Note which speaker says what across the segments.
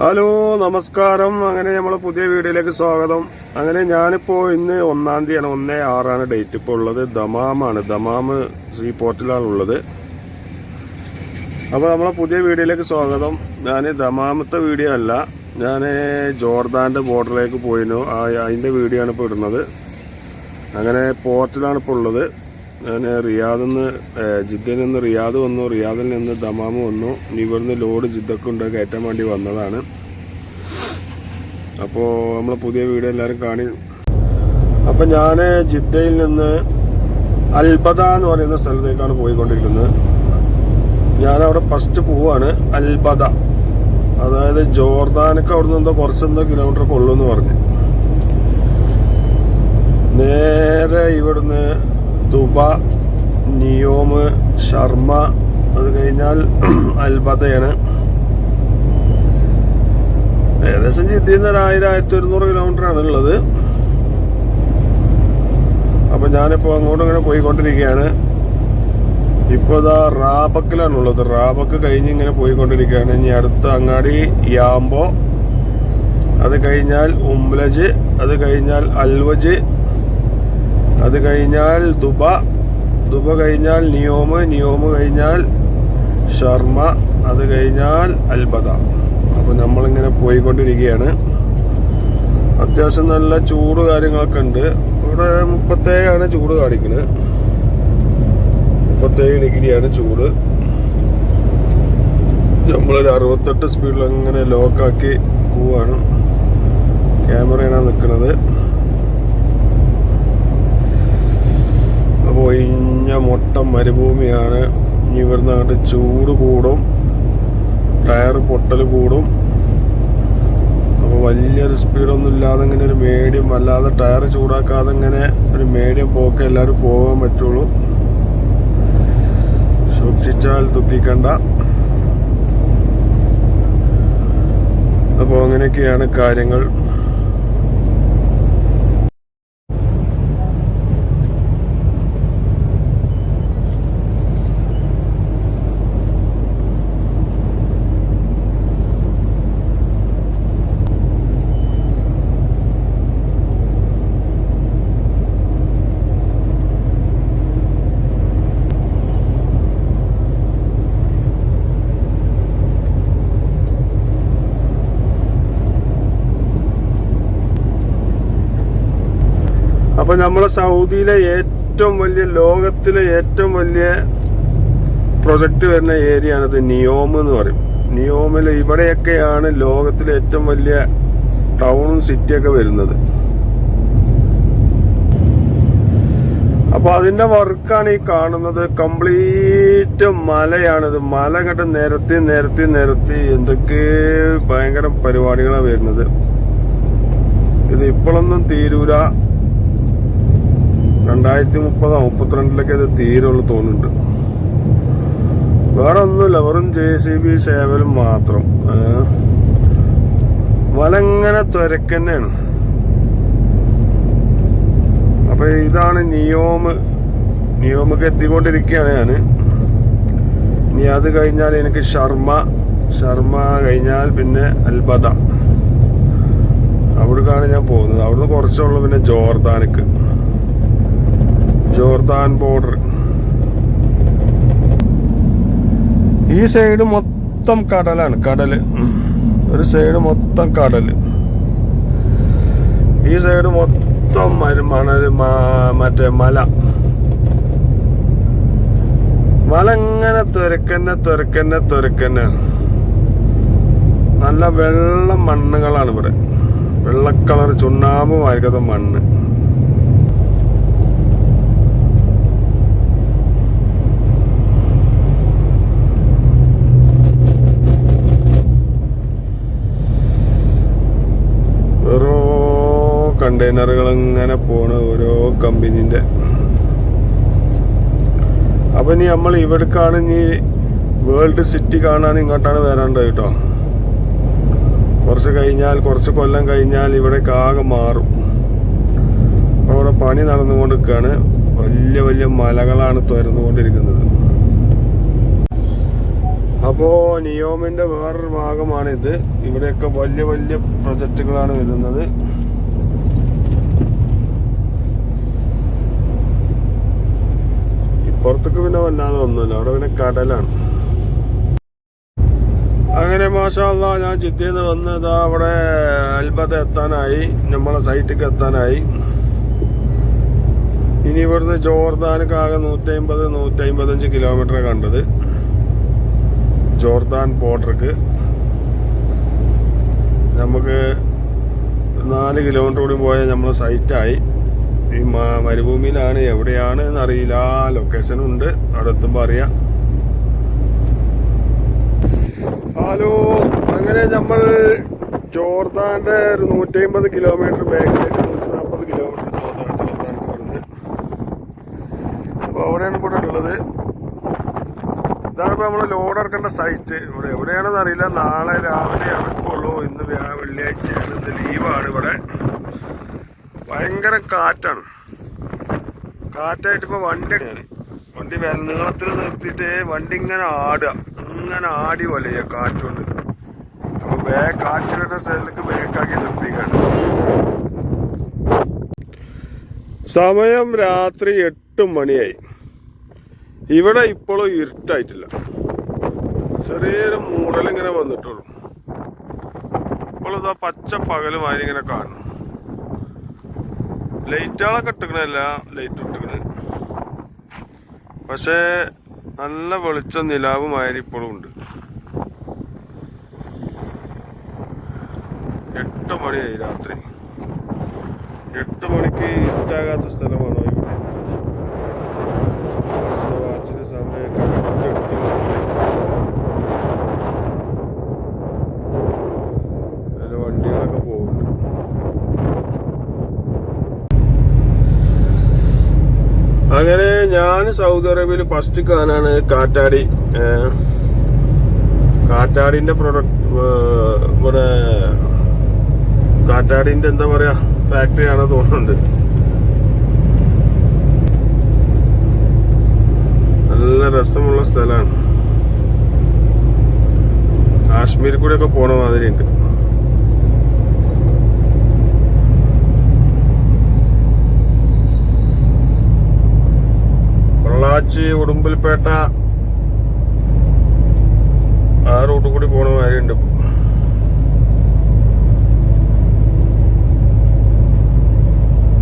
Speaker 1: Hello നമസ്കാരം. അങ്ങനെ നമ്മളെ പുതിയ വീഡിയോയിലേക്ക് സ്വാഗതം. അങ്ങനെ ഞാനിപ്പോ ഇന്ന് ഒന്നാം തീയതിയാണ് ഒന്നേ ആറാണ് ഡേറ്റ്. ഇപ്പോൾ ഉള്ളത് ദമാമാണ്. ദമാമ് ശ്രീ പോർട്ടിലാണ് ഉള്ളത്. അപ്പോൾ നമ്മളെ പുതിയ വീഡിയോയിലേക്ക് സ്വാഗതം. ഞാൻ ദമാമത്തെ വീഡിയോ അല്ല. ഞാൻ ജോർദാന്റെ ബോർഡറിലേക്ക് പോയിരുന്നു. അതിന്റെ വീഡിയോ ആണ് ഇപ്പോൾ ഇടുന്നത്. അങ്ങനെ പോർട്ടിലാണ് ഇപ്പോൾ ഉള്ളത്. ഞാൻ റിയാദിൽ നിന്ന് ജിദ്ദയിൽ നിന്ന് റിയാദ് വന്നു റിയാദിൽ നിന്ന് ദമാമ് വന്നു. ഇവിടുന്ന് ലോഡ് ജിദ്ദക്കുണ്ട് കയറ്റാൻ വേണ്ടി വന്നതാണ്. അപ്പോൾ നമ്മൾ പുതിയ വീഡിയോ എല്ലാവരും കാണി. അപ്പം ഞാൻ ജിദ്ദയിൽ നിന്ന് അൽബദ എന്ന് പറയുന്ന സ്ഥലത്തേക്കാണ് പോയിക്കൊണ്ടിരിക്കുന്നത്. ഞാൻ അവിടെ ഫസ്റ്റ് പോവാണ് അൽബദ. അതായത് ജോർദാനൊക്കെ അവിടെ നിന്ന് കുറച്ചെന്തോ കിലോമീറ്റർ കൊള്ളുമെന്ന് പറഞ്ഞു. നേരെ ഇവിടുന്ന് ദുബ നിയോമ് ഷർമ്മ അത് കഴിഞ്ഞാൽ അൽബതയാണ് ഏകദേശം ജിദ്ദയിൽ നിന്ന് ഒരു ആയിരം ആയിരത്തി ഒരുന്നൂറ് കിലോമീറ്റർ ആണ് ഉള്ളത്. അപ്പൊ ഞാനിപ്പോ അങ്ങോട്ടും ഇങ്ങനെ പോയിക്കൊണ്ടിരിക്കുകയാണ്. ഇപ്പൊ ഇതാ റാബക്കിലാണ് ഉള്ളത് റാബക്ക് കഴിഞ്ഞ് ഇങ്ങനെ പോയിക്കൊണ്ടിരിക്കുകയാണ്. ഇനി അടുത്ത അങ്ങാടി യാമ്പോ അത് കഴിഞ്ഞാൽ ഉംലജ് അത് കഴിഞ്ഞാൽ അൽവജ് അത് കഴിഞ്ഞാൽ ദുബ. ദുബ കഴിഞ്ഞാൽ നിയോമ്. നിയോമ് കഴിഞ്ഞാൽ ഷർമ. അത് കഴിഞ്ഞാൽ അൽബദ. അപ്പോൾ നമ്മളിങ്ങനെ പോയിക്കൊണ്ടിരിക്കുകയാണ്. അത്യാവശ്യം നല്ല ചൂട് കാര്യങ്ങളൊക്കെ ഉണ്ട്. ഇവിടെ മുപ്പത്തേഴാണ് ചൂട് കാണിക്കുന്നത് മുപ്പത്തേഴ് ഡിഗ്രിയാണ് ചൂട്. നമ്മളൊരു അറുപത്തെട്ട് സ്പീഡിൽ അങ്ങനെ ലോക്കാക്കി പോവാണ്. ക്യാമറയാണ് നിൽക്കുന്നത് ഒഴിഞ്ഞ മൊട്ട മരുഭൂമിയാണ്. ഇനി അങ്ങോട്ട് ചൂട് കൂടും. ടയർ പൊട്ടൽ കൂടും. അപ്പോൾ വലിയൊരു സ്പീഡൊന്നും ഇല്ലാതെ ഇങ്ങനെ ഒരു മീഡിയം അല്ലാതെ ടയർ ചൂടാക്കാതെ ഇങ്ങനെ ഒരു മീഡിയം പോക്ക് എല്ലാവരും പോകാൻ പറ്റുള്ളൂ. സൂക്ഷിച്ചാൽ ദുഃഖിക്കണ്ട. അപ്പോൾ അങ്ങനെയൊക്കെയാണ് കാര്യങ്ങൾ. അപ്പൊ നമ്മളെ സൗദിയിലെ ഏറ്റവും വലിയ ലോകത്തിലെ ഏറ്റവും വലിയ പ്രൊജക്ട് വരുന്ന ഏരിയ ആണത് നിയോം എന്ന് പറയും. നിയോമിൽ ഇവിടെയൊക്കെയാണ് ലോകത്തിലെ ഏറ്റവും വലിയ ടൗണും സിറ്റിയൊക്കെ വരുന്നത്. അപ്പൊ അതിന്റെ വർക്കാണ് ഈ കാണുന്നത്. കംപ്ലീറ്റ് മലയാണിത്. മല കണ്ട് നിരത്തി നിരത്തി നിരത്തി എന്തൊക്കെ ഭയങ്കര പരിപാടികളാണ് വരുന്നത്. ഇത് ഇപ്പോഴൊന്നും തീരൂല. രണ്ടായിരത്തി മുപ്പതോ മുപ്പത്തിരണ്ടിലൊക്കെ ഇത് തീരുള്ളൂ തോന്നുന്നുണ്ട്. വേറെ ഒന്നുമില്ല വെറും ജെ സി ബി സേവനം മാത്രം. വലങ്ങനെ തുരക്കന്നെയാണ്. അപ്പൊ ഇതാണ് നിയോമ് നിയോമൊക്കെ എത്തിക്കൊണ്ടിരിക്കുകയാണ് ഞാൻ ഇനി അത് കഴിഞ്ഞാൽ എനിക്ക് ശർമ്മ ശർമ്മ കഴിഞ്ഞാൽ പിന്നെ അൽബദ. അവിടേക്കാണ് ഞാൻ പോകുന്നത്. അവിടുന്ന് കുറച്ചുള്ളൂ പിന്നെ ജോർദാനിക്ക്. ജോർദാൻ ബോർഡർ ഈ സൈഡ് മൊത്തം കടലാണ് കടൽ. ഒരു സൈഡ് മൊത്തം കടൽ. ഈ സൈഡ് മൊത്തം മണൽ മറ്റേ മല. മല ഇങ്ങനെ തുരക്കന്നെ തുരക്കന്നെ തുരക്കന്നെ. നല്ല വെള്ള മണ്ണുകളാണ് ഇവിടെ. വെള്ളക്കളർ കളർ ചുണ്ണാമ്പ് മാർക്കത്തെ മണ്ണ് ഓരോ കണ്ടെയ്നറുകൾ ഇങ്ങനെ പോണ് ഓരോ കമ്പനീന്റെ. അപ്പൊ ഇനി നമ്മൾ ഇവിടേക്കാണ് ഇനി വേൾഡ് സിറ്റി കാണാൻ ഇങ്ങോട്ടാണ് വരേണ്ടത് കേട്ടോ. കുറച്ച് കഴിഞ്ഞാൽ കുറച്ച് കൊല്ലം കഴിഞ്ഞാൽ ഇവിടേക്ക് ആകെ മാറും. അപ്പോൾ അവിടെ പണി നടന്നുകൊണ്ടിരിക്കുകയാണ് വലിയ വലിയ മലകളാണ് തുരന്നുകൊണ്ടിരിക്കുന്നത്. അപ്പോൾ നിയോമിന്റെ വേറൊരു ഭാഗമാണിത്. ഇവിടെയൊക്കെ വലിയ വലിയ പ്രൊജക്റ്റുകളാണ് വരുന്നത്. ഇപ്പുറത്തേക്ക് പിന്നെ വല്ലാതെ ഒന്നുമില്ല അവിടെ പിന്നെ കടലാണ്. അങ്ങനെ മാഷാല്ല ഞാൻ ചിത്തിയിൽ നിന്ന് വന്ന് ഇതാ അവിടെ അൽബത്ത് എത്താനായി നമ്മളെ സൈറ്റിക്ക് എത്താനായി. ഇനി ഇവിടുന്ന് ജോർദാനക്ക് ആകെ നൂറ്റി അമ്പത് നൂറ്റി അമ്പത്തഞ്ച് കിലോമീറ്റർ കണ്ടത്. ജോർദാൻ ബോർഡർക്ക്. നമുക്ക് നാല് കിലോമീറ്റർ കൂടി പോയാൽ നമ്മൾ സൈറ്റായി. ഈ മരുഭൂമിയിലാണ് എവിടെയാണ് എന്നറിയില്ല ലൊക്കേഷൻ ഉണ്ട്. അവിടെ എത്തുമ്പോൾ അറിയാം ഹലോ അങ്ങനെ നമ്മൾ ജോർദാന്റെ ഒരു നൂറ്റി അമ്പത് കിലോമീറ്റർ ബാക്കിലേക്ക് നൂറ്റി നാൽപ്പത് കിലോമീറ്റർ ജോർദാൻ ജോർദാനക്ക് വരുന്നത് അപ്പോൾ അവിടെയാണ് ഇവിടെ ഉള്ളത്. ഇതാണ് ഇപ്പോൾ നമ്മൾ ലോഡ് ഇറക്കേണ്ട സൈറ്റ് ഇവിടെ എവിടെയാണെന്ന് അറിയില്ല. നാളെ രാവിലെ ഇറക്കുള്ളൂ. ഇന്ന് വെള്ളിയാഴ്ചയാണ്. ഇന്ന് ലീവാണ് ഇവിടെ. ഭയങ്കര കാറ്റാണ്. കാറ്റായിട്ട് ഇപ്പോൾ വണ്ടി വണ്ടി നീളത്തിൽ നിർത്തിയിട്ട് വണ്ടി ഇങ്ങനെ ആടുക. ഇങ്ങനെ ആടി പോലെ കാറ്റുണ്ട് അപ്പോൾ ബേ കാറ്റ് വരുന്ന സ്ഥലത്തേക്ക് ബേക്കാക്കി നിർത്തിക്കാണ്. സമയം രാത്രി എട്ട് മണിയായി. ഇവിടെ ഇപ്പോഴും ഇരുട്ടായിട്ടില്ല. ചെറിയൊരു മൂടലിങ്ങനെ വന്നിട്ടുള്ളൂ. ഇപ്പോഴും ഇതാ പച്ച പകലുമായി ഇങ്ങനെ കാണുന്നു. ലൈറ്റുകളൊക്കെ ഇട്ടിക്കണല്ല ലൈറ്റ് ഇട്ടിക്കണ് പക്ഷേ നല്ല വെളിച്ചം നിലാവും മാതിരി ഇപ്പോഴും ഉണ്ട്. എട്ട് മണിയായി രാത്രി. എട്ട് മണിക്ക് ഇറ്റാകാത്ത സ്ഥലമാണോ ഇവിടെ വാച്ചിന് സമയം കറക്റ്റ് എട്ട് മണി അതിലെ വണ്ടികളൊക്കെ പോകുന്നുണ്ട് അങ്ങനെ ഞാൻ സൗദി അറേബ്യയിൽ ഫസ്റ്റ് കാണാണ് കാറ്റാടി. കാറ്റാടിന്റെ പ്രൊഡക്റ്റ് ഇവിടെ കാറ്റാടിന്റെ എന്താ പറയാ ഫാക്ടറി ആണ് തോന്നുന്നുണ്ട്. നല്ല രസമുള്ള സ്ഥലമാണ്. കാശ്മീരിൽ കൂടെ ഒക്കെ പോണ മാതിരി ഉണ്ട് പൊള്ളാച്ചി ഉടുമ്പൽപേട്ട ആ റൂട്ട് കൂടി പോണ കാര്യമുണ്ട്.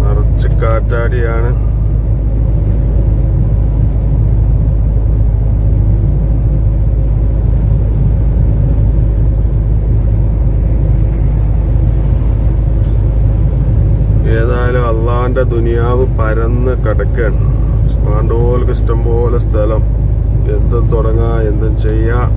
Speaker 1: നിറച്ച് കാറ്റാടിയാണ് ഏതായാലും അള്ളാന്റെ ദുനിയാവ് പരന്ന് കിടക്കാണ് ഇഷ്ടം ഇഷ്ടംപോലെ സ്ഥലം. എന്തും തുടങ്ങാ എന്തും ചെയ്യാം.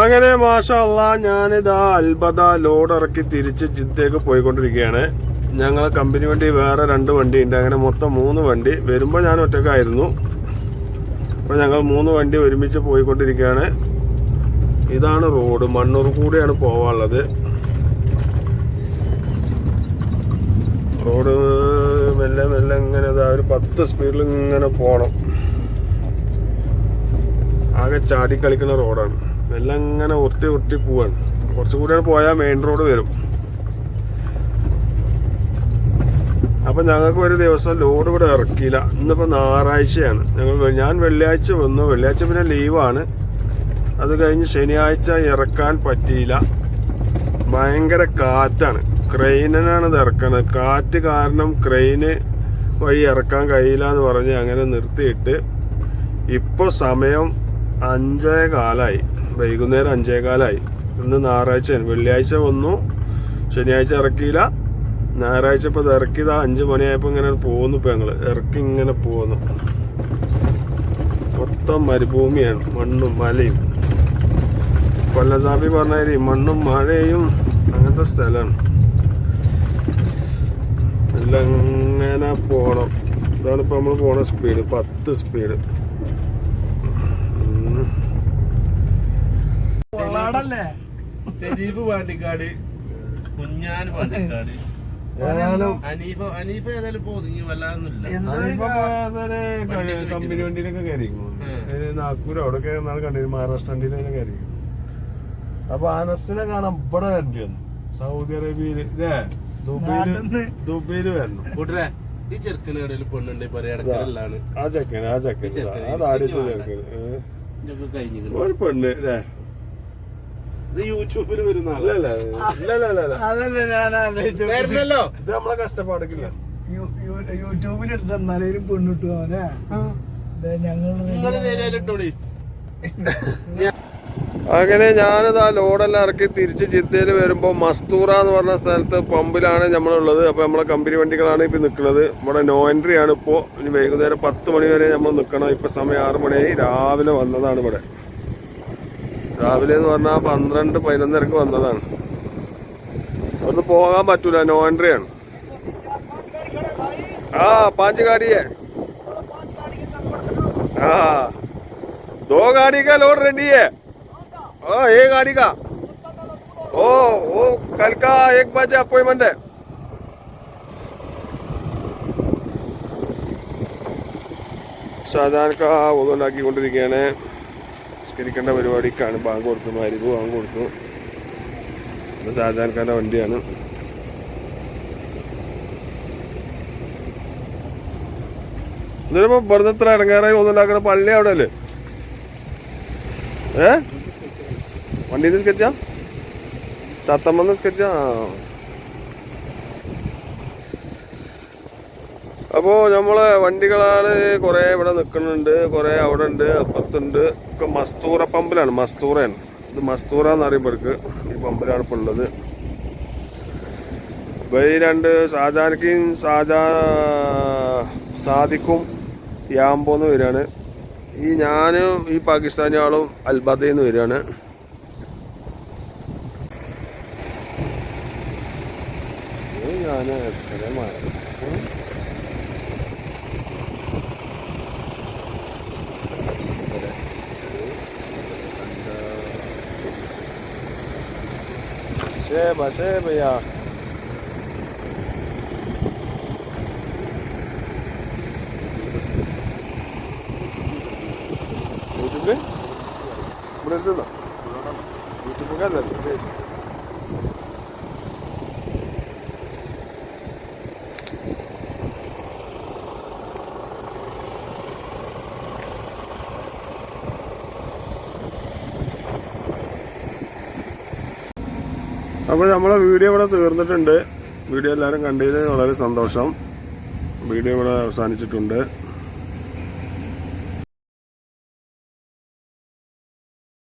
Speaker 1: അങ്ങനെ മാഷല്ല ഞാനിതാ അൽബദ ലോഡ് ഇറക്കി തിരിച്ച് ജിദ്ദയ്ക്ക് പോയിക്കൊണ്ടിരിക്കുകയാണ്. ഞങ്ങൾ കമ്പനി വണ്ടി വേറെ രണ്ട് വണ്ടി ഉണ്ട് അങ്ങനെ മൊത്തം മൂന്ന് വണ്ടി. വരുമ്പോൾ ഞാൻ ഒറ്റക്കായിരുന്നു അപ്പോൾ ഞങ്ങൾ മൂന്ന് വണ്ടി ഒരുമിച്ച് പോയിക്കൊണ്ടിരിക്കുകയാണ്. ഇതാണ് റോഡ്. മണ്ണൂർ കൂടെയാണ് പോവാനുള്ളത്. റോഡ് മെല്ലെ മെല്ലെ ഇങ്ങനെ ഇതാ ഒരു പത്ത് സ്പീഡിൽ ഇങ്ങനെ പോകണം ആകെ ചാടി കളിക്കുന്ന റോഡാണ്. മെല്ലെ ഇങ്ങനെ ഉരുട്ടി ഉരുട്ടി പോവാണ്. കുറച്ചും കൂടിയാണ് പോയാൽ മെയിൻ റോഡ് വരും. അപ്പൊ ഞങ്ങൾക്ക് ഒരു ദിവസം ലോഡ് ഇവിടെ ഇറക്കിയില്ല. ഇന്നിപ്പോ ഞായറാഴ്ചയാണ്. ഞങ്ങൾ ഞാൻ വെള്ളിയാഴ്ച വന്നു. വെള്ളിയാഴ്ച പിന്നെ ലീവാണ് അത് കഴിഞ്ഞ് ശനിയാഴ്ച ഇറക്കാൻ പറ്റിയില്ല. ഭയങ്കര കാറ്റാണ്. ക്രെയിനാണ് ഇത് ഇറക്കുന്നത്. കാറ്റ് കാരണം ക്രെയിന് വഴി ഇറക്കാൻ കഴിയില്ല എന്ന് പറഞ്ഞ് അങ്ങനെ നിർത്തിയിട്ട് ഇപ്പോൾ സമയം അഞ്ചേ കാലായി. വൈകുന്നേരം അഞ്ചേകാലായി. ഇന്ന് ഞായറാഴ്ചയാണ്. വെള്ളിയാഴ്ച വന്നു. ശനിയാഴ്ച ഇറക്കിയില്ല. ഞായറാഴ്ച ഇപ്പോൾ ഇറക്കിയത്. അഞ്ച് മണിയായപ്പോൾ ഇങ്ങനെ പോകുന്നു ഇപ്പോൾ ഞങ്ങൾ ഇറക്കി ഇങ്ങനെ പോകുന്നു മൊത്തം മരുഭൂമിയാണ്. മണ്ണും മലയും. കൊല്ലസാബി പറഞ്ഞാൽ മണ്ണും മഴയും അങ്ങനത്തെ സ്ഥലമാണ് എല്ലാം ഇങ്ങനെ പോണം. ഇതാണ് ഇപ്പോൾ നമ്മൾ പോണ സ്പീഡ് പത്ത് സ്പീഡ്
Speaker 2: ഷെരീഫ് പാണ്ടിക്കാട്. കുഞ്ഞാൻ പാണ്ടിക്കാട്. അനീഫ അനീഫ ഏതായാലും വല്ലാതൊന്നുമില്ല.
Speaker 1: കമ്പനി വണ്ടിയിലൊക്കെ കയറിയിരിക്കുന്നു നാഗ്പൂർ അവിടെ കണ്ടിരുന്നു മഹാരാഷ്ട്ര വണ്ടിയിലൊക്കെ കയറിയിരിക്കുന്നു അപ്പൊ അനസിനെ കാണാൻ ഇവിടെ വരേണ്ടി വന്നു. സൗദി അറേബ്യയിൽ ഇതേ
Speaker 3: ദുബൈയിൽ.
Speaker 1: ദുബൈയിൽ വരണം.
Speaker 2: കൂട്ടരെ ഈ ചെറുക്കന് പെണ്ണുണ്ട്?
Speaker 1: ആ ചെക്കൻ ആ ചെക്കൻ
Speaker 2: ഈ ചെക്കൻ,
Speaker 1: ആ താടിച്ച
Speaker 2: ഈ
Speaker 1: ചെക്കൻ ഏ. ഒരു പെണ്ണ് അല്ലേ
Speaker 2: ഇത് യൂട്യൂബിൽ വരുന്ന
Speaker 3: അതല്ലേ ഞാൻ ആലോചിച്ചത്.
Speaker 1: ഇത് നമ്മളെ
Speaker 3: യു- യൂട്യൂബിൽ ഇട്ട് എന്നാലും പെണ്ണിട്ടു അവനെ. ഞങ്ങൾ
Speaker 1: അങ്ങനെ ഞാനത് ആ ലോഡെല്ലാം ഇറക്കി തിരിച്ച് ജിദ്ദയിൽ വരുമ്പോൾ മസ്തൂറ എന്ന് പറഞ്ഞ സ്ഥലത്ത് പമ്പിലാണ് നമ്മളുള്ളത് അപ്പോൾ നമ്മളെ കമ്പനി വണ്ടികളാണ് ഇപ്പോൾ നിൽക്കുന്നത് നമ്മുടെ നോ എൻട്രി ആണ് ഇപ്പോൾ ഇനി വൈകുന്നേരം പത്ത് മണി വരെ നമ്മൾ നിൽക്കണം ഇപ്പോൾ സമയം ആറ് മണിയായി. രാവിലെ വന്നതാണ് ഇവിടെ. രാവിലെ എന്ന് പറഞ്ഞാൽ പന്ത്രണ്ട് പതിനൊന്നരക്ക് വന്നതാണ് ഒന്ന് പോകാൻ പറ്റൂല നോ എൻട്രി ആണ് ആ പാഞ്ച് ഗാഡിയെ ആ दो गाड़ी का लोड रेडी है ओ एक गाड़ी का ओ वो कल का एक बजे अपॉइंटमेंट है ഷാജാൻക ഒന്നുണ്ടാക്കിക്കൊണ്ടിരിക്കുകയാണ് നിസ്കരിക്കേണ്ട പരിപാടിക്കാണ്. ബാങ്ക് കൊടുത്തു മരുന്ന് ബാങ്ക് കൊടുത്തു. ഇത് ഷാജാൻഖാന്റെ വണ്ടിയാണ്. ഇതിപ്പോ ഇവിടുന്ന് ഇത്ര ഇടങ്ങാറായി ഒന്നുണ്ടാക്കണ പള്ളി അവിടെ അല്ലേ ഏ? വണ്ടിയിൽ സ്കെച്ചാ സത്തമ്മന്ന് സ്കെച്ചാ അപ്പോൾ നമ്മളെ വണ്ടികളാണ് കുറേ ഇവിടെ നിൽക്കുന്നുണ്ട് കുറേ അവിടെ ഉണ്ട് അപ്പുറത്തുണ്ട്. ഒക്കെ മസ്തൂറ പമ്പിലാണ് മസ്തൂറയാണ്. ഇത് മസ്തൂറ എന്ന് അറിയപ്പെടുക്ക് ഈ പമ്പിലാണ് ഇപ്പോൾ ഉള്ളത്. ഇപ്പോൾ ഈ രണ്ട് ഷാജാനക്കും ഷാജാ സാദിക്കും യാമ്പോന്ന് വരികയാണ് ഈ ഞാനും ഈ പാകിസ്ഥാനി ആളും അൽബദയിൽ നിന്ന് വരികയാണ് Seba, Seba ya. അപ്പോൾ നമ്മളെ വീഡിയോ ഇവിടെ തീർന്നിട്ടുണ്ട്. വീഡിയോ എല്ലാവരും കണ്ടതിന് വളരെ സന്തോഷം. വീഡിയോ ഇവിടെ അവസാനിച്ചിട്ടുണ്ട്.